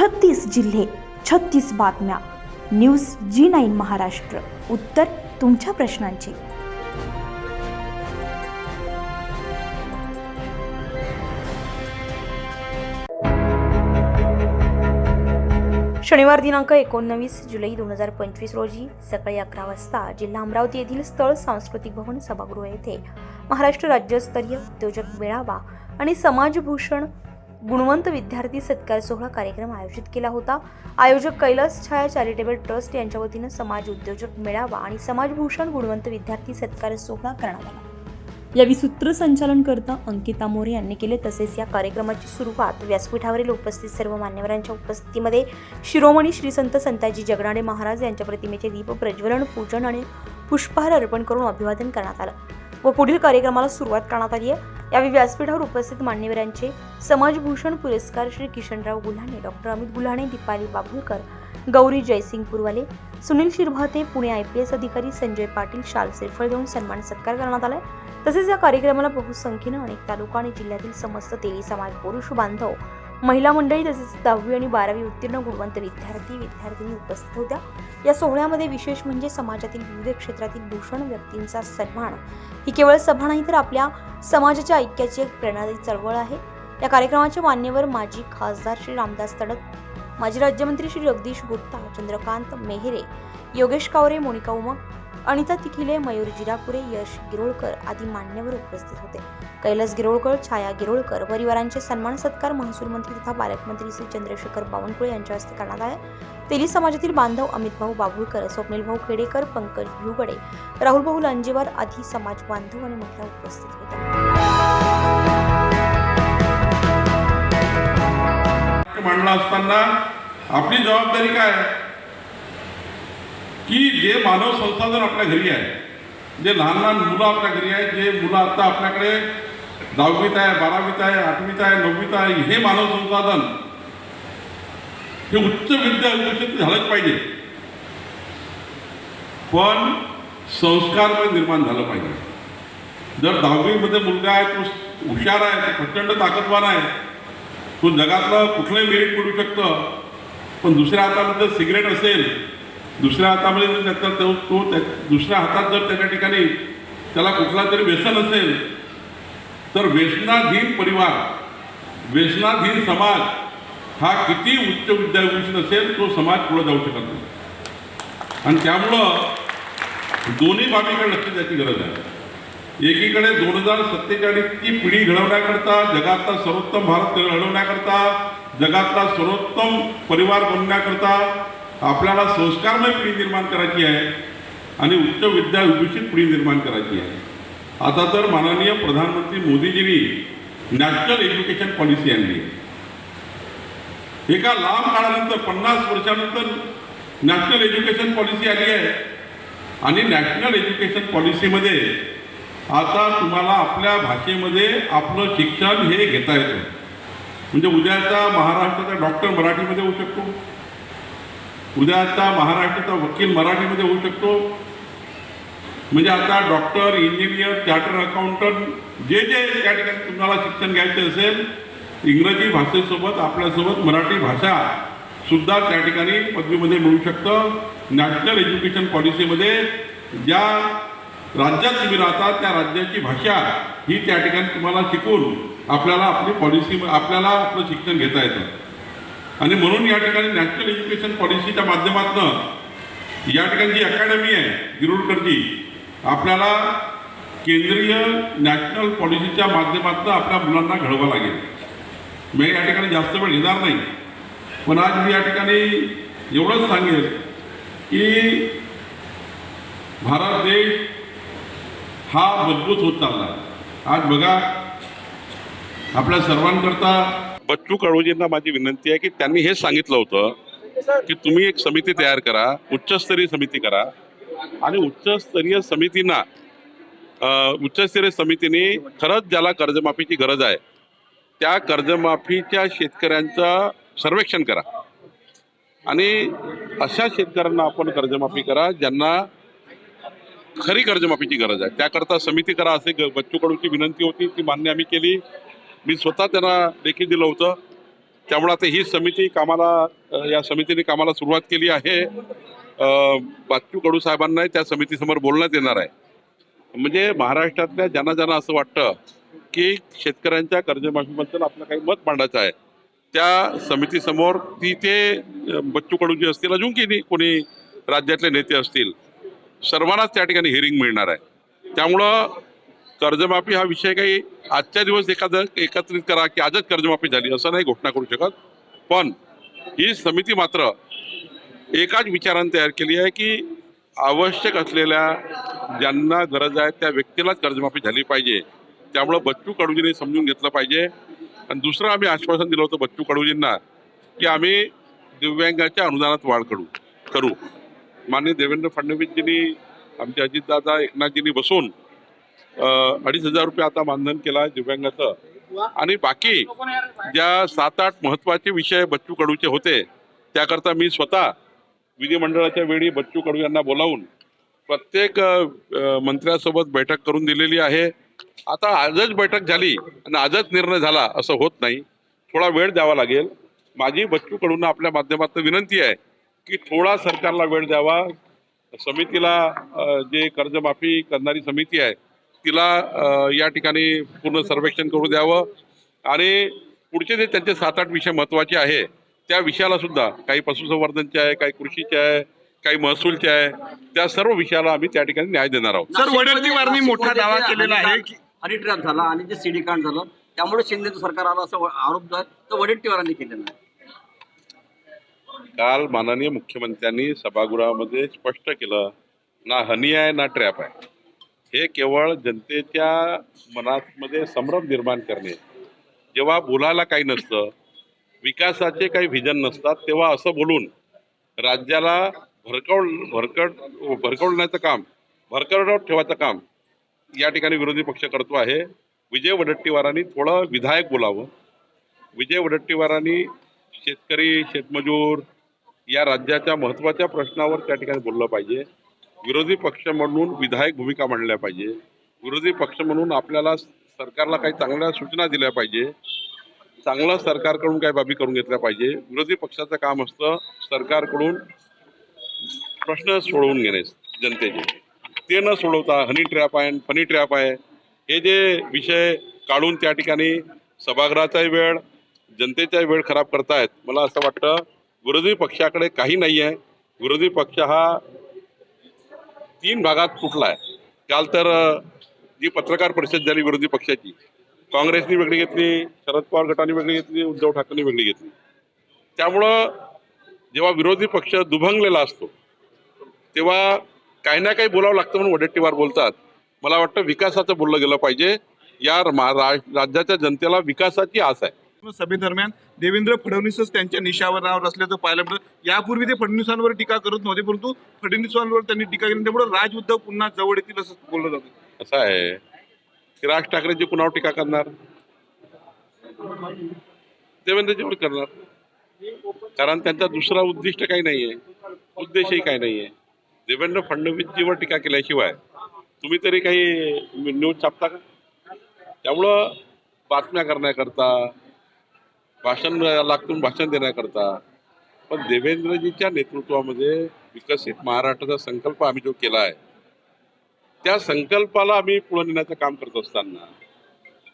छत्तीस जिल्हे छत्तीस बातम्या. News G nine Maharashtra. उत्तर तुमच्या प्रश्नांची. शनिवार दिनांक एकोणवीस जुलै दोन हजार पंचवीस रोजी सकाळी अकरा वाजता जिल्हा अमरावती येथील स्थळ सांस्कृतिक भवन सभागृह येथे महाराष्ट्र राज्यस्तरीय उद्योजक मेळावा आणि समाजभूषण गुणवंत विद्यार्थी सत्कार सोहळा कार्यक्रम आयोजित केला होता. आयोजक कैलास छाया चॅरिटेबल ट्रस्ट यांच्या वतीनं समाज उद्योजक मेळावा आणि समाजभूषण गुणवंत विद्यार्थी सत्कार सोहळा करण्यात आला. यावेळी सूत्रसंचालन करता अंकिता मोरे यांनी केले तसेच या कार्यक्रमाची सुरुवात व्यासपीठावरील उपस्थित सर्व मान्यवरांच्या उपस्थितीमध्ये शिरोमणी श्री संत संताजी जगनाडे महाराज यांच्या प्रतिमेचे दीप प्रज्वलन पूजन आणि पुष्पहार अर्पण करून अभिवादन करण्यात आलं व पुढील कार्यक्रमाला सुरुवात करण्यात आली आहे. यावेळी व्यासपीठावर उपस्थित मान्यवरांचे समाजभूषण पुरस्कार Shri Kishanrao Gulhane doctor Amit Gulhane Deepali Babhulkar Gauri Jaising Purwale Sunil Shirbhate Pune I P S अधिकारी संजय पाटील शाल श्रीफळ देऊन सन्मान सत्कार करण्यात आलाय. तसेच या कार्यक्रमाला बहुसंख्येनं अनेक तालुका आणि जिल्ह्यातील समस्त तेली समाज पुरुष बांधव महिला मंडळी तसेच दहावी आणि बारावी उत्तीर्ण गुणवंत विद्यार्थी विद्यार्थिनी उपस्थित होत्या. या सोहळ्यामध्ये विशेष म्हणजे समाजातील विविध क्षेत्रातील भूषण व्यक्तींचा सन्मान. ही केवळ सभा नाही तर आपल्या समाजाच्या ऐक्याची एक प्रेरणादायी चळवळ आहे. या कार्यक्रमाचे मान्यवर माजी खासदार श्री रामदास तडक माजी राज्यमंत्री श्री जगदीश गुप्ता चंद्रकांत मेहरे योगेश कावरे मोनिका उमक अनिता तिखिले मयूर जिरापुरे यश गिरोळकर आदी मान्यवर उपस्थित होते. कैलास गिरोळकर छाया गिरोळकर परिवारांचे सन्मान सत्कार महसूल मंत्री तथा पालकमंत्री श्री चंद्रशेखर बावनकुळे यांच्या हस्ते करण्यात आले. तेली समाजातील बांधव अमित भाऊ बाभुळकर स्वप्नील भाऊ खेडेकर पंकज भिवगडे राहुल भाऊ लांजेवार आदी समाज बांधव आणि महिला उपस्थित होत्या. मांडला असताना आपली जबाबदारी काय की जे मानव संसाधन आपल्या घरी आहे जे लहान लहान मुलं आपल्या घरी आहेत जे मुलं आता आपल्याकडे दहावीत आहे बारावीत आहे आठवीत आहे नववीत आहे हे मानव संसाधन हे उच्च विद्या विकसित झालंच पाहिजे. पण संस्कारमय निर्माण झालं पाहिजे. जर दहावीमध्ये मुलगा आहे तो हुशार आहे प्रचंड ताकदवान आहे तो जगातलं कुठलंही मेरिट मिळू शकतं पण दुसऱ्या हातामध्ये सिगरेट असेल दुसऱ्या हातामध्ये जर त्याचा तो तो त्या दुसऱ्या हातात जर त्याच्या ठिकाणी त्याला कुठला तरी व्यसन असेल तर व्यसनाधीन परिवार व्यसनाधीन समाज हा किती उच्च विद्याभूषण असेल तो समाज पुढे जाऊ शकत नाही. आणि त्यामुळं दोन्ही बाबीकडे लक्ष द्यायची गरज आहे. एकीकडे दोन हजार सत्तेचाळीसची पिढी घडवण्याकरता जगातला सर्वोत्तम भारत घडवण्याकरता जगातला सर्वोत्तम परिवार बनण्याकरता आपल्याला संस्कारमय पिढी निर्माण करायची आहे आणि उच्च विद्या पिढी निर्माण करायची आहे. आता तर माननीय प्रधानमंत्री मोदीजींनी नॅशनल एज्युकेशन पॉलिसी आणली एका लांब काळानंतर पन्नास वर्षानंतर नॅशनल एज्युकेशन पॉलिसी आली आहे. आणि नॅशनल एज्युकेशन पॉलिसीमध्ये आता तुम्हाला आपल्या भाषेमध्ये आपलं शिक्षण हे घेता येतं. म्हणजे उद्याचा महाराष्ट्राचा डॉक्टर मराठीमध्ये होऊ शकतो. उद्या आता महाराष्ट्राचा वकील मराठीमध्ये होऊ शकतो. म्हणजे आता डॉक्टर इंजिनियर चार्टर अकाउंटंट जे जे या ठिकाणी तुम्हाला शिक्षण घ्यायचे असेल इंग्रजी भाषेसोबत आपल्यासोबत मराठी भाषा सुद्धा त्या ठिकाणी पदवीमध्ये मिळू शकतं. नॅशनल एज्युकेशन पॉलिसीमध्ये ज्या राज्यात तुम्ही राहता त्या राज्याची भाषा ही त्या ठिकाणी तुम्हाला शिकून आपल्याला आपली पॉलिसी आपल्याला आपलं शिक्षण घेता येतं. आणि म्हणून या ठिकाणी नॅशनल एज्युकेशन पॉलिसीच्या माध्यमातून या ठिकाणी जी अकॅडमी आहे गिरुडकरची आपल्याला केंद्रीय नॅशनल पॉलिसीच्या माध्यमातून आपल्या मुलांना घडवा लागेल. मी या ठिकाणी जास्त वेळ घेणार नाही. पण आज मी या ठिकाणी एवढंच सांगेल की भारत देश हा मजबूत होत चालला आज बघा आपल्या सर्वांकरता बच्चू कडूजींना माझी विनंती आहे की त्यांनी हेच सांगितलं होतं की तुम्ही एक समिती तयार करा उच्चस्तरीय समिती करा. आणि उच्चस्तरीय समितींना उच्चस्तरीय समितीने खरंच ज्याला कर्जमाफीची गरज आहे त्या कर्जमाफीच्या शेतकऱ्यांचं सर्वेक्षण करा. आणि अशा शेतकऱ्यांना आपण कर्जमाफी करा ज्यांना खरी कर्जमाफीची गरज आहे. त्याकरता समिती करा असे बच्चू कडूची विनंती होती ती मान्य आम्ही केली. मी स्वतः त्यांना लेखी दिलं होतं. त्यामुळे आता ही समिती कामाला या समितीने कामाला सुरुवात केली आहे. अ, कडू साहेबांनाही त्या समितीसमोर बोलण्यात येणार आहे. म्हणजे महाराष्ट्रातल्या ज्यांना ज्यांना असं वाटतं की शेतकऱ्यांच्या कर्जमाफीबद्दल आपलं काही मत मांडायचं आहे त्या समितीसमोर ती ते बच्चू कडू जे असतील अजून की कोणी राज्यातले नेते असतील सर्वांनाच त्या ठिकाणी हिअरिंग मिळणार आहे. त्यामुळं कर्जमाफी हा विषय काही आजच्या दिवस एखादं एकत्रित करा की आजच कर्जमाफी झाली असं नाही घोषणा करू शकत. पण ही समिती मात्र एकाच विचारानं तयार केली आहे की आवश्यक असलेल्या ज्यांना गरज आहे त्या व्यक्तीलाच कर्जमाफी झाली पाहिजे. त्यामुळं बच्चू कडूजींनी समजून घेतलं पाहिजे. आणि दुसरं आम्ही आश्वासन दिलं होतं बच्चू कडूजींना की आम्ही दिव्यांगाच्या अनुदानात वाढ करू करू. माननीय देवेंद्र फडणवीसजींनी आमचे अजितदादा एकनाथजींनी बसून अडीच हजार रुपये आता मानधन केलं आहे दिव्यांगाचं. आणि बाकी ज्या सात आठ महत्त्वाचे विषय बच्चू कडूचे होते त्याकरता मी स्वतः विधिमंडळाच्या वेळी बच्चू कडू यांना बोलावून प्रत्येक मंत्र्यासोबत बैठक करून दिलेली आहे. आता आजच बैठक झाली आणि आजच निर्णय झाला असं होत नाही. थोडा वेळ द्यावा लागेल. माझी बच्चू कडून आपल्या माध्यमातून विनंती आहे की थोडा सरकारला वेळ द्यावा. समितीला जे कर्जमाफी करणारी समिती आहे तिला या ठिकाणी पूर्ण सर्वेक्षण करू द्यावं. आणि पुढचे जे त्यांचे सात आठ विषय महत्त्वाचे आहे त्या विषयाला सुद्धा काही पशुसंवर्धनचे आहे काही कृषीचे आहे काही महसूलचे आहे त्या सर्व विषयाला आम्ही त्या ठिकाणी न्याय देणार आहोत. सर वडेट्टीवारनी मोठा दावा केलेला आहे. की हनी ट्रॅप झाला आणि जे सीडी कांड झालं त्यामुळे शिंदेचं सरकार आलं असं आरोप जो आहे तो वडेट्टीवारांनी केलेला आहे. काल माननीय मुख्यमंत्र्यांनी सभागृहामध्ये स्पष्ट केलं ना हनी आहे ना ट्रॅप आहे. हे केवळ जनतेच्या मनामध्ये संभ्रम निर्माण करणे. जेव्हा बोलायला काही नसतं विकासाचे काही व्हिजन नसतात तेव्हा असं बोलून राज्याला भरकव भरकट भरकवण्याचं काम भरकट ठेवायचं काम या ठिकाणी विरोधी पक्ष करतो आहे. विजय वडट्टीवारांनी थोडं विधायक बोलावं. विजय वडट्टीवारांनी शेतकरी शेतमजूर या राज्याच्या महत्त्वाच्या प्रश्नावर त्या ठिकाणी बोललं पाहिजे. विरोधी पक्ष म्हणून विधायक भूमिका मांडल्या पाहिजे. विरोधी पक्ष म्हणून आपल्याला सरकारला काही चांगल्या सूचना दिल्या पाहिजे. चांगलं सरकारकडून काही बाबी करून घेतल्या पाहिजे. विरोधी पक्षाचं काम असतं सरकारकडून प्रश्न सोडवून घेणे जनतेचे. ते न सोडवता हनी ट्रॅप आहे फनी ट्रॅप आहे. हे जे विषय काढून त्या ठिकाणी सभागृहाचाही वेळ जनतेचाही वेळ खराब करतायत. मला असं वाटतं विरोधी पक्षाकडे काही नाही आहे विरोधी पक्ष हा तीन भागात तुटला आहे काल तर जी पत्रकार परिषद झाली विरोधी पक्षाची काँग्रेसनी वेगळी घेतली शरद पवार गटाने वेगळी घेतली उद्धव ठाकरेंनी वेगळी घेतली. त्यामुळं जेव्हा विरोधी पक्ष दुभंगलेला असतो तेव्हा काही ना काही बोलावं लागतं म्हणून वडेट्टीवार बोलतात. मला वाटतं विकासाचं बोललं गेलं पाहिजे. या मा- राज्याच्या जनतेला विकासाची आस आहे. सभेदरम्यान देवेंद्र फडणवीसच त्यांच्या निशावरावर असल्याचं पाहायला मिळतं. यापूर्वी ते फडणवीसांवर टीका करत नव्हते परंतु फडणवीसांवर त्यांनी टीका केली. त्यामुळे राज उद्धव पुन्हा जवळ येतील असं बोललं जातं. असं आहे. की राज ठाकरेंची कुणावर टीका करणार? देवेंद्रजीवर करणार. कारण त्यांचा दुसरा उद्दिष्ट काही नाही आहे उद्देशही काही नाही आहे देवेंद्र फडणवीसजीवर टीका केल्याशिवाय तुम्ही तरी काही न्यूज छापता का? त्यामुळं बातम्या करण्याकरता भाषण लागतून भाषण देण्याकरता. पण देवेंद्रजीच्या नेतृत्वामध्ये विकसित महाराष्ट्राचा संकल्प आम्ही जो केला आहे त्या संकल्पाला आम्ही पुढे नेण्याचं काम करत असताना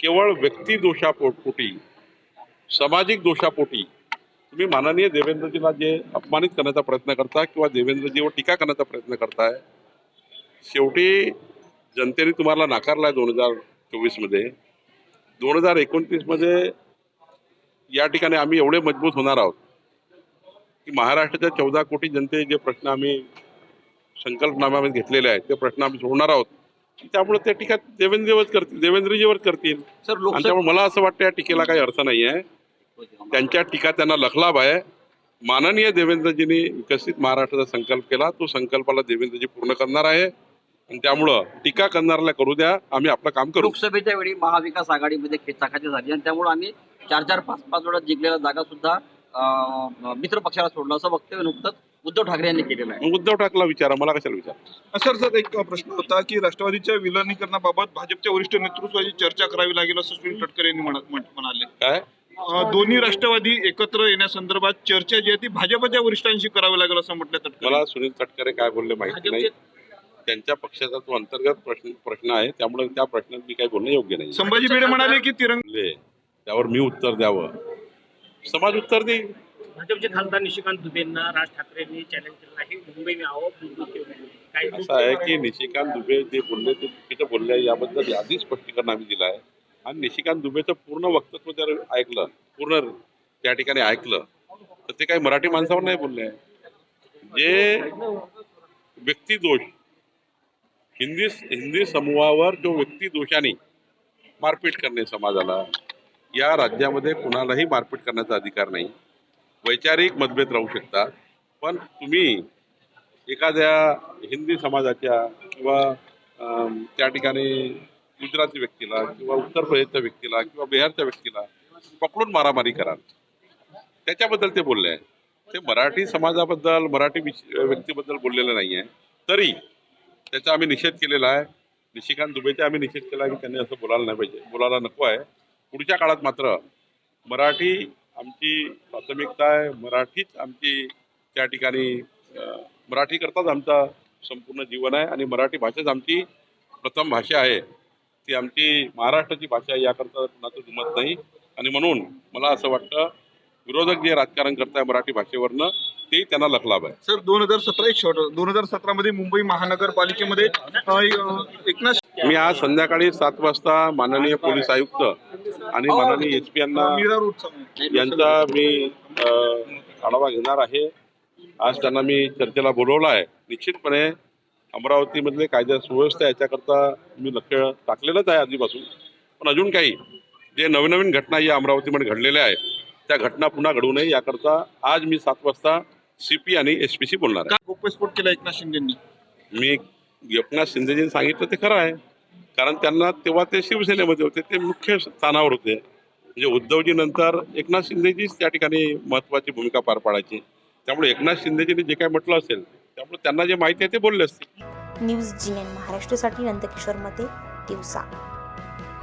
केवळ व्यक्ती दोषापोटपोटी सामाजिक दोषापोटी तुम्ही माननीय देवेंद्रजीला जे अपमानित करण्याचा प्रयत्न करता किंवा देवेंद्रजीवर टीका करण्याचा प्रयत्न करताय शेवटी जनतेने तुम्हाला नाकारला आहे दोन हजार चोवीसमध्ये. दोन हजार एकोणतीसमध्ये या ठिकाणी आम्ही एवढे मजबूत होणार आहोत की महाराष्ट्राच्या चौदा कोटी जनते जे प्रश्न आम्ही संकल्पनाम्यामध्ये घेतलेले आहेत ते प्रश्न आम्ही सोडणार आहोत. त्यामुळे त्या टीका देवेंद्रजीवर करतील देवेंद्रजीवर करतील. सर त्यामुळे मला असं वाटतं या टीकेला काही अर्थ नाही आहे. त्यांच्या टीका त्यांना लखलाभ आहे. माननीय देवेंद्रजींनी विकसित महाराष्ट्राचा संकल्प केला. तो संकल्पाला देवेंद्रजी पूर्ण करणार आहे. आणि त्यामुळं टीका करणाऱ्याला करू द्या. आम्ही आपलं काम करू. लोकसभेच्या वेळी महाविकास आघाडीमध्ये खेचाखाची झाली आणि त्यामुळे आम्ही चार चार पाच पाच वेळा जिंकलेल्या जागा सुद्धा अं, मित्र पक्षाला सोडलं असं वक्तव्य नुकतंच उद्धव ठाकरे यांनी केलेलं आहे. मग उद्धव ठाकरेला विचारा मला कशाला विचारा? सर सर एक प्रश्न होता की राष्ट्रवादीच्या विलनीकरणाबाबत भाजपच्या वरिष्ठ नेतृत्वाची चर्चा करावी लागेल असं सुनील तटकरे यांनी म्हणत म्हण- म्हणाले. काय? दोन्ही राष्ट्रवादी एकत्र येण्यासंदर्भात चर्चा जी आहे ती भाजपच्या वरिष्ठांशी करावी लागेल असं म्हटलं तटकरे. मला सुनील तटकरे काय बोलले माहिती नाही. त्यांच्या पक्षाचा तो अंतर्गत प्रश्न प्रश्न आहे त्यामुळे त्या प्रश्नात मी काही बोलणं योग्य नाही. संभाजी भिडे म्हणाले की तिरंग बोलले, त्यावर मी उत्तर द्यावं. समाज उत्तर देईल. भाजपचे खासदार निशिकांत दुबेंना राज ठाकरेंनी चॅलेंज केलं आहे मुंबई में क्यों असं आहे की निशिकांत दुबे जे बोलले ते चुकीचं बोलले याबद्दल आधीच स्पष्टीकरण आम्ही दिलं आहे. आणि निशिकांत दुबेचं पूर्ण वक्तव्य जर ऐकलं पूर्ण त्या ठिकाणी ऐकलं तर ते काही मराठी माणसावर नाही बोलले जे व्यक्तिदोष हिंदी हिंदी समूहावर जो व्यक्तिदोषाने मारपीट करणे समाजाला या राज्यामध्ये कुणालाही मारपीट करण्याचा अधिकार नाही. वैचारिक मतभेद राहू शकतात. पण तुम्ही एखाद्या हिंदी समाजाच्या किंवा त्या ठिकाणी गुजराती व्यक्तीला किंवा उत्तर प्रदेशच्या व्यक्तीला किंवा बिहारच्या व्यक्तीला पकडून मारामारी कराल त्याच्याबद्दल ते बोलले आहे ते मराठी समाजाबद्दल मराठी व्यक्तीबद्दल बोललेलं नाही आहे तरी त्याचा आम्ही निषेध केलेला आहे. निशिकांत दुबेचा आम्ही निषेध केला आहे की त्यांनी असं बोलायला नाही पाहिजे. बोलायला नको आहे. पुढच्या काळात मात्र मराठी आमची प्राथमिकता आहे. मराठीच आमची त्या ठिकाणी मराठीकरताच मराठी करताच आमचा संपूर्ण जीवन आहे आणि मराठी भाषाच आमची प्रथम भाषा आहे. ती आमची महाराष्ट्राची भाषा आहे याकरता कुणाचं जुमत नाही. आणि म्हणून मला असं वाटतं विरोधक जे राजकारण करताय मराठी भाषेवरनं ते त्यांना लखलाभ आहे. सर दोन हजार सतरा एक शॉर्ट दोन हजार सतरा मध्ये मुंबई महानगरपालिकेमध्ये एकनाथ मी आज संध्याकाळी सात वाजता माननीय पोलीस आयुक्त आणि माननीय एस पी यांना यांचा मी आढावा घेणार आहे. आज त्यांना मी चर्चेला बोलवलं आहे. निश्चितपणे अमरावतीमधले कायदा सुव्यवस्था याच्याकरता मी लक्ष टाकलेलंच आहे आधीपासून. पण अजून काही जे नवीन नवीन घटना या अमरावतीमध्ये घडलेल्या आहेत त्या घटना पुन्हा घडू नये याकरता आज मी सात वाजता सी पी आणि एस पीशी बोलणार आहे. का गोप्यस्फोट केला एकनाथ शिंदेंनी. मी एकनाथ शिंदेजींनी सांगितलं ते खरं आहे. कारण त्यांना तेव्हा ते शिवसेनेमध्ये होते ते मुख्य स्थानावर होते. म्हणजे उद्धवजी नंतर एकनाथ शिंदेजीच त्या ठिकाणी महत्त्वाची भूमिका पार पाडायची. त्यामुळे एकनाथ शिंदेजींनी जे काय म्हटलं असेल त्यामुळे त्यांना जे माहिती आहे ते बोलले असतील. न्यूज जी एन महाराष्ट्रासाठी नंदकिशोर मते दिवसा.